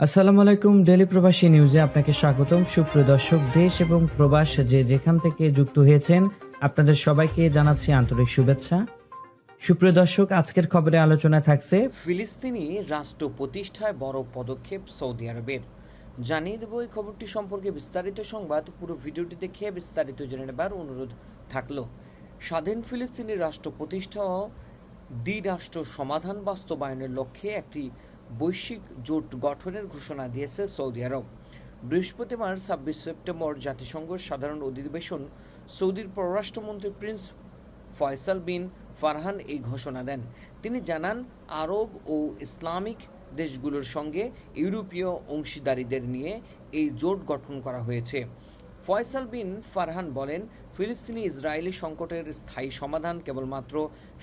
আসসালামু আলাইকুম ডেলি প্রবাসী নিউজে আপনাকে স্বাগতম। সুপ্রিয় দর্শক, দেশ এবং প্রবাস যে যেখান থেকে যুক্ত হয়েছেন, আপনাদের সবাইকে জানাচ্ছি আন্তরিক শুভেচ্ছা। সুপ্রিয় দর্শক, আজকের খবরে আলোচনা থাকছে ফিলিস্তিনি রাষ্ট্র প্রতিষ্ঠায় বড় পদক্ষেপ সৌদি আরবের। জানিয়ে দেব এই খবরটি সম্পর্কে বিস্তারিত সংবাদ। পুরো ভিডিওটি দেখে বিস্তারিত জেনে নেবার অনুরোধ থাকল। স্বাধীন ফিলিস্তিনি রাষ্ট্র প্রতিষ্ঠা দ্বিরাষ্ট্র সমাধান বাস্তবায়নের লক্ষ্যে একটি বৈশ্বিক জোট গঠনের ঘোষণা দিয়েছে সৌদি আরব। বৃহস্পতিবার ছাব্বিশ সেপ্টেম্বর জাতিসংঘ সাধারণ অধিবেশন সৌদির পররাষ্ট্রমন্ত্রী প্রিন্স ফয়সাল বিন ফারহান এই ঘোষণা দেন। তিনি জানান, আরব ও ইসলামিক দেশগুলোর সঙ্গে ইউরোপীয় অংশীদারিদের নিয়ে এই জোট গঠন করা হয়েছে। ফয়সাল বিন ফারহান বলেন, ফিলিস্তিনি ইসরায়েলি সংকটের স্থায়ী সমাধান কেবলমাত্র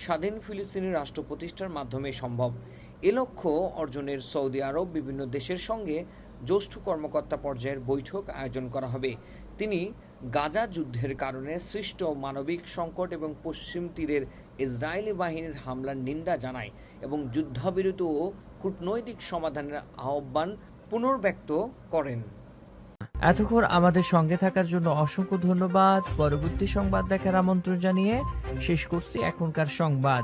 স্বাধীন ফিলিস্তিনি রাষ্ট্র প্রতিষ্ঠার মাধ্যমে সম্ভব। এ লক্ষ্য অর্জনের সৌদি আরব বিভিন্ন দেশের সঙ্গে জ্যেষ্ঠ কর্মকর্তা পর্যায়ের বৈঠক আয়োজন করা হবে। তিনি গাজা যুদ্ধের কারণে সৃষ্ট মানবিক সংকট এবং পশ্চিম তীরের ইসরায়েলি বাহিনীর হামলার নিন্দা জানায় এবং যুদ্ধবিরতি ও কূটনৈতিক সমাধানের আহ্বান পুনর্ব্যক্ত করেন। এতক্ষণ আমাদের সঙ্গে থাকার জন্য অসংখ্য ধন্যবাদ। পরবর্তী সংবাদ দেখার আমন্ত্রণ জানিয়ে শেষ করছি এখনকার সংবাদ।